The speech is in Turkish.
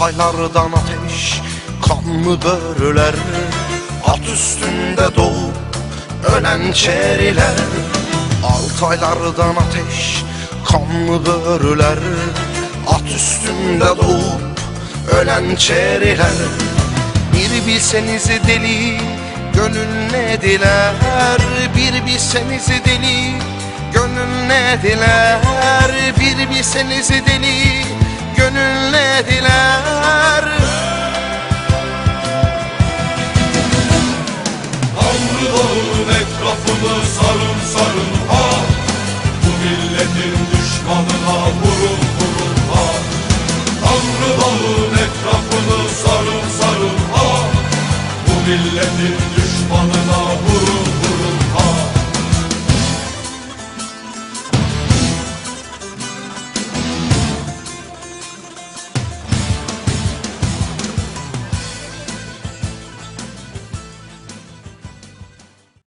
Altaylardan ateş kanlı börüler At üstünde doğup ölen çeriler. Altaylardan ateş kanlı börüler At üstünde doğup ölen çeriler. Bir bilseniz deli gönül ne diler? Bir bilseniz deli gönül ne diler? Bir bilseniz deli Dağın etrafını sarın sarın ha. Bu milletin düşmanına vurun vurun ha. Tanrı dağın etrafını sarın sarın ha. Bu milletin